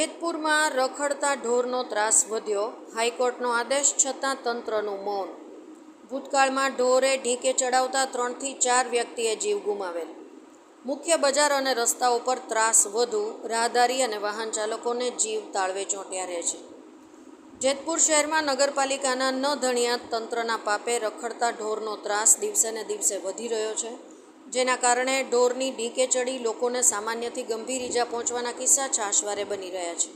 જેતપુરમાં રખડતા ઢોરનો ત્રાસ વધ્યો. હાઈકોર્ટનો આદેશ છતાં તંત્રનું મૌન. ભૂતકાળમાં ઢોરે ઢીંકે ચડાવતા ત્રણથી ચાર વ્યક્તિએ જીવ ગુમાવેલ. મુખ્ય બજાર અને રસ્તાઓ પર ત્રાસ વધુ, રાહદારી અને વાહન ચાલકોને જીવ તાળવે ચોંટ્યા રહે છે. જેતપુર શહેરમાં નગરપાલિકાના ન ધણિયા તંત્રના પાપે રખડતા ઢોરનો ત્રાસ દિવસે ને દિવસે વધી રહ્યો છે. જેના કારણે ઢોરની ઢીકે ચડી લોકોને સામાન્યથી ગંભીર ઈજા પહોંચવાના કિસ્સા છાશવારે બની રહ્યા છે.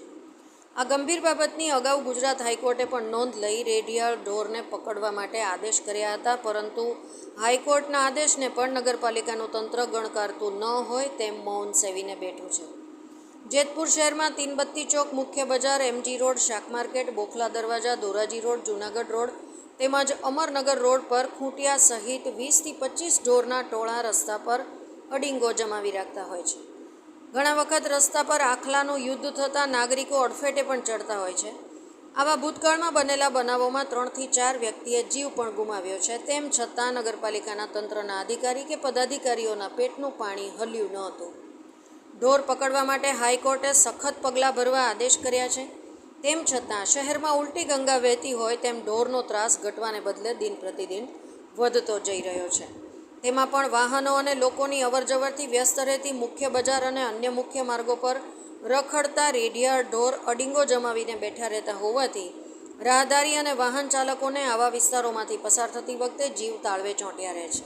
આ ગંભીર બાબતની અગાઉ ગુજરાત હાઈકોર્ટે પણ નોંધ લઈ રેડિયાળ ઢોરને પકડવા માટે આદેશ કર્યા હતા, પરંતુ હાઈકોર્ટના આદેશને પણ નગરપાલિકાનું તંત્ર ગણકારતું ન હોય તેમ મૌન સેવીને બેઠું છે. જેતપુર શહેરમાં તીનબત્તી ચોક મુખ્ય બજાર, એમજી રોડ, શાક market, Bokhla Darwaja, Dhoraji road, Junagadh road તેમજ અમરનગર રોડ પર ખૂંટિયા સહિત વીસથી પચીસ ઢોરના ટોળા રસ્તા પર અડિંગો જમાવી રાખતા હોય છે. ઘણા વખત રસ્તા પર આખલાનું યુદ્ધ થતાં નાગરિકો અડફેટે પણ ચડતા હોય છે. આવા ભૂતકાળમાં બનેલા બનાવોમાં ત્રણથી ચાર વ્યક્તિએ જીવ પણ ગુમાવ્યો છે. તેમ છતાં નગરપાલિકાના તંત્રના અધિકારી કે પદાધિકારીઓના પેટનું પાણી હલ્યું ન હતું. ઢોર પકડવા માટે હાઈકોર્ટે સખત પગલાં ભરવા આદેશ કર્યા છે. તેમ છતાં શહેરમાં ઉલટી ગંગા વહેતી હોય તેમ ઢોરનો ત્રાસ ઘટવાને બદલે દિન પ્રતિદિન વધતો જઈ રહ્યો છે. તેમાં પણ વાહનો અને લોકોની અવરજવરથી વ્યસ્ત રહેતી મુખ્ય બજાર અને અન્ય મુખ્ય માર્ગો પર રખડતા રેડિયા ઢોર, અડિંગો જમાવીને બેઠા રહેતા હોવાથી રાહદારી અને વાહન ચાલકોને આવા વિસ્તારોમાંથી પસાર થતી વખતે જીવ તાળવે ચોંટ્યા રહે છે.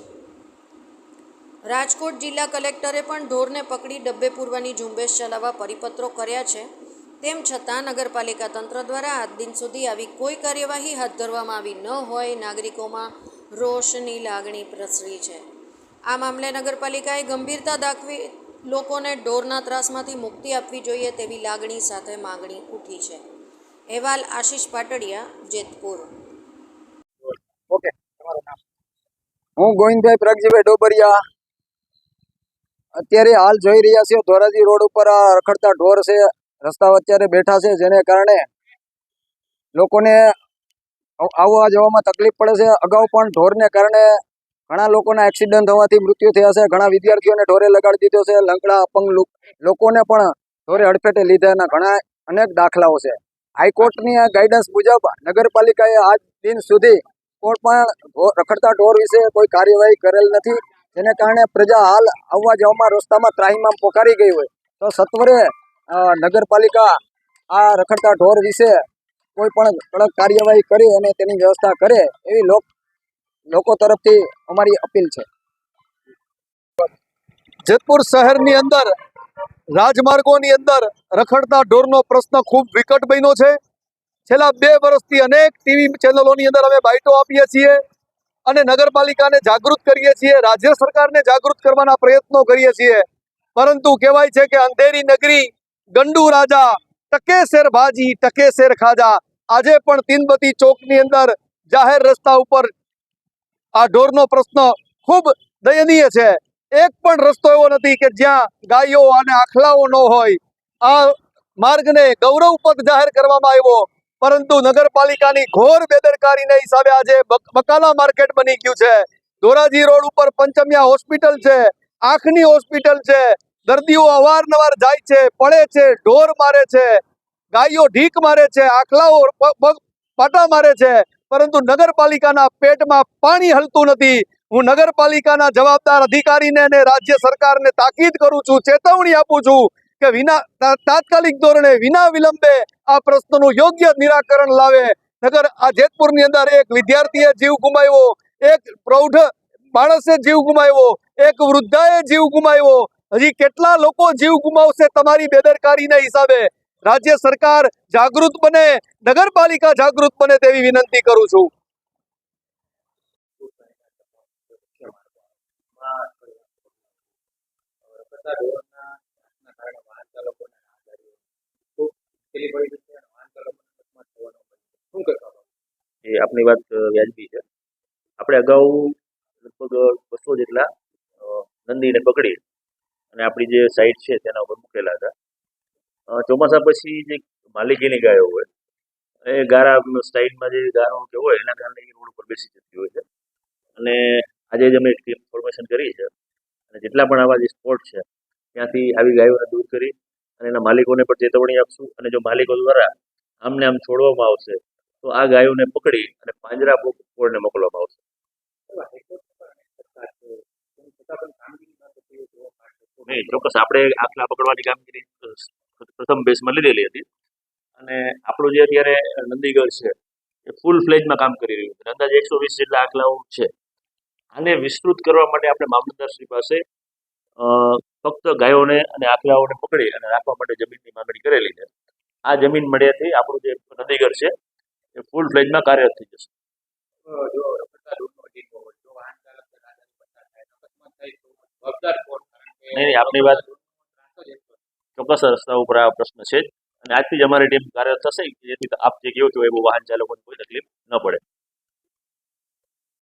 રાજકોટ જિલ્લા કલેક્ટરે પણ ઢોરને પકડી ડબ્બે પૂરવાની ઝુંબેશ ચલાવવા પરિપત્રો કર્યા છે. તેમ છતાં નગરપાલિકા તંત્ર દ્વારા આજ દિન સુધી આવી કોઈ કાર્યવાહી હાથ ધરવામાં આવી ન હોય, નાગરિકોમાં રોષની લાગણી પ્રસરી છે. આ મામલે નગરપાલિકાએ ગંભીરતા દાખવી લોકોને ઢોરના ત્રાસમાંથી મુક્તિ આપવી જોઈએ તેવી લાગણી સાથે માગણી ઉઠી છે. અહેવાલ આશીષ પાટડિયા, જેતપુર. ઓકે હું ગોવિંદભાઈ પ્રગજીભાઈ ડોબરિયા. અત્યારે હાલ જોઈ રહ્યા છીએ ધોરાજી રોડ ઉપર આ રખડતા ઢોર છે. રસ્તા અત્યારે બેઠા છે, જેને કારણે લોકોને આવવા જવામાં તકલીફ પડે છે. અગાઉ પણ ઢોરને કારણે ઘણા લોકોના એક્સિડન્ટ થવાથી મૃત્યુ થયા છે. ઘણા વિદ્યાર્થીઓને ઢોરે લગાડી દીધો છે. લંગડા, અપંગ લોકોને પણ ઢોરે અડફેટે લીધાના ઘણા અનેક દાખલાઓ છે. હાઈકોર્ટની ગાઈડન્સ મુજબ નગરપાલિકાએ આજ દિન સુધી કોઈ પણ રખડતા ઢોર વિશે કોઈ કાર્યવાહી કરેલ નથી. જેને કારણે પ્રજા હાલ આવવા જવામાં રસ્તામાં ત્રાહીમામ પોકારી ગઈ હોય. તો સત્વરે નગરપાલિકા આ રખડતા ઢોર વિશે કોઈ પણ કડક કાર્યવાહી કરી અને તેની વ્યવસ્થા કરે એવી લોક લોકો તરફથી અમારી અપીલ છે. જેતપુર શહેરની અંદર, રાજમાર્ગોની અંદર રખડતા ઢોરનો પ્રશ્ન ખૂબ વિકટ બન્યો છે. છેલ્લા બે વર્ષથી અનેક ટીવી ચેનલોની અંદર અમે બાઇટો આપીએ છીએ અને નગરપાલિકાને જાગૃત કરીએ છીએ, રાજ્ય સરકારને જાગૃત કરવાના પ્રયત્નો કરીએ છીએ. પરંતુ કહેવાય છે કે અંધેરી નગરી ગંડુ રાજા, ટકે શેર ભાજી, ટકે શેર ખાજા. આજે પણ તીનબતી ચોકની અંદર જાહેર રસ્તા ઉપર આ ઢોરનો પ્રશ્ન ખૂબ દયનીય છે. એક પણ રસ્તો એવો નથી કે જ્યાં ગાયો અને આખલાઓ ન હોય. આ માર્ગને ગૌરવ પદ જાહેર કરવામાં આવ્યો. પરંતુ નગરપાલિકાની ઘોર બેદરકારીને હિસાબે આજે બક- બકાલા માર્કેટ બની ગયું છે. ધોરાજી રોડ ઉપર પંચમિયા હોસ્પિટલ છે. આંખની હોસ્પિટલ છે. દર્દીઓ અવારનવાર જાય છે, પડે છે, ઢોર મારે છે, ગાયો ઢીક મારે છે, આખલાઓ પાટા મારે છે, પરંતુ નગરપાલિકાના પેટમાં પાણી હલતું નથી. હું નગરપાલિકાના જવાબદાર અધિકારીને અને રાજ્ય સરકારને તાકીદ કરું છું, ચેતવણી આપું છું કે વિના તાત્કાલિક ધોરણે વિના વિલંબે આ પ્રશ્નનું યોગ્ય નિરાકરણ લાવે. નગર, આ જેતપુરની અંદર એક વિદ્યાર્થીએ જીવ ગુમાવ્યો, એક પ્રૌઢ માણસે જીવ ગુમાવ્યો, એક વૃદ્ધાએ જીવ ગુમાવ્યો હજી કેટલા લોકો જીવ ગુમાવશે તમારી બેદરકારીના હિસાબે? રાજ્ય સરકાર જાગૃત બને, નગરપાલિકા જાગૃત બને તેવી વિનંતી કરું છું. એ આપની વાત વ્યાજબી છે. આપણે અગાઉ લગભગ બસો જેટલા નંદીને પકડી અને આપણી જે સાઇટ છે તેના ઉપર મૂકેલા હતા. ચોમાસા પછી જે માલિકીની ગાયો હોય, એ ગારા સાઈડમાં જે ગારો કે હોય, એના કારણે એ રોડ ઉપર બેસી જતી હોય છે. અને આજે જ અમે ટીમ ફોર્મેશન કરી છે. અને જેટલા પણ આવા જે સ્પોટ છે, ત્યાંથી આવી ગાયોને દૂર કરી અને એના માલિકોને પણ ચેતવણી આપશું. અને જો માલિકો દ્વારા આમને આમ છોડવામાં આવશે, તો આ ગાયોને પકડી અને પાંજરા પોળને મોકલવામાં આવશે. ચોક્કસ આપણે આખલા પકડવાની કામગીરી પ્રથમ બેસમાં લીધેલી હતી. અને આપણું જે અત્યારે નંદીગઢ છે, એ ફૂલ ફ્લેજમાં કામ કરી રહ્યું છે. અંદાજે એકસો વીસ જેટલા આખલાઓ છે. આને વિસ્તૃત કરવા માટે આપણે મામલતદારશ્રી પાસે ફક્ત ગાયોને અને આખલાઓને પકડી અને રાખવા માટે જમીનની માંગણી કરેલી છે. આ જમીન મળ્યાથી આપણું જે નદીગઢ છે, એ ફૂલ ફ્લેજમાં કાર્યરત થઈ જશે. નહીં આપની વાત ચોક્કસ રસ્તા ઉપર આ પ્રશ્ન છે અને આજથી જ અમારી ટીમ કાર્યરત થશે, જેથી આપ જે કહો છો એવું વાહન ચાલકોને કોઈ તકલીફ ન પડે.